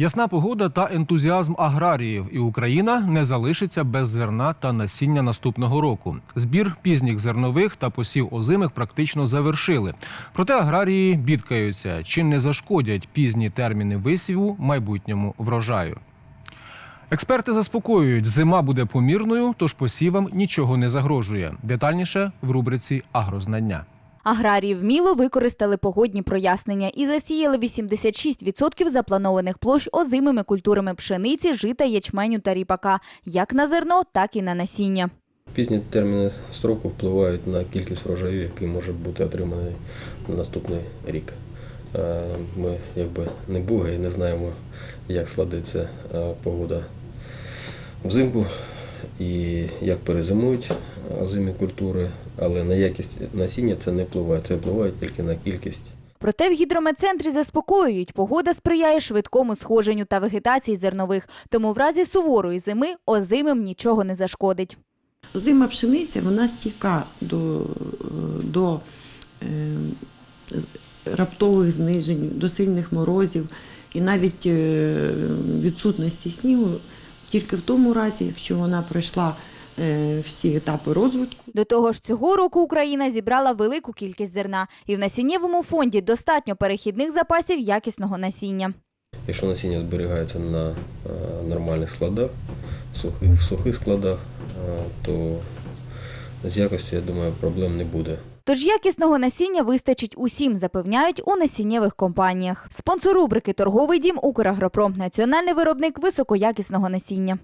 Ясна погода та ентузіазм аграріїв, і Україна не залишиться без зерна та насіння наступного року. Збір пізніх зернових та посів озимих практично завершили. Проте аграрії бідкаються, чи не зашкодять пізні терміни висіву майбутньому врожаю. Експерти заспокоюють, зима буде помірною, тож посівам нічого не загрожує. Детальніше в рубриці Агрознання. Аграрії вміло використали погодні прояснення і засіяли 86% запланованих площ озимими культурами пшениці, жита, ячменю та ріпака, як на зерно, так і на насіння. Пізні терміни строку впливають на кількість врожаю, який може бути отриманий на наступний рік. Е, Ми якби не боги і не знаємо, як складеться е, погода взимку і як перезимують озимі культури, але на якість насіння це не впливає. Це впливає тільки на кількість. Проте в гідрометцентрі заспокоюють, погода сприяє швидкому сходженню та вегетації зернових, тому в разі суворої зими озимим нічого не зашкодить. Зима пшениця вона стійка до, до е, раптових знижень, до сильних морозів і навіть е, відсутності снігу тільки в тому разі, якщо вона пройшла всі етапи розвитку. До того ж, цього року Україна зібрала велику кількість зерна, і в насіннєвому фонді достатньо перехідних запасів якісного насіння. Якщо насіння зберігається на е, нормальних складах, в сухих складах, е, то з якостю, я думаю, проблем не буде. Тож якісного насіння вистачить усім, запевняють у насіннєвих компаніях. Спонсор рубрики Торговий дім Украгропром національний виробник високоякісного насіння.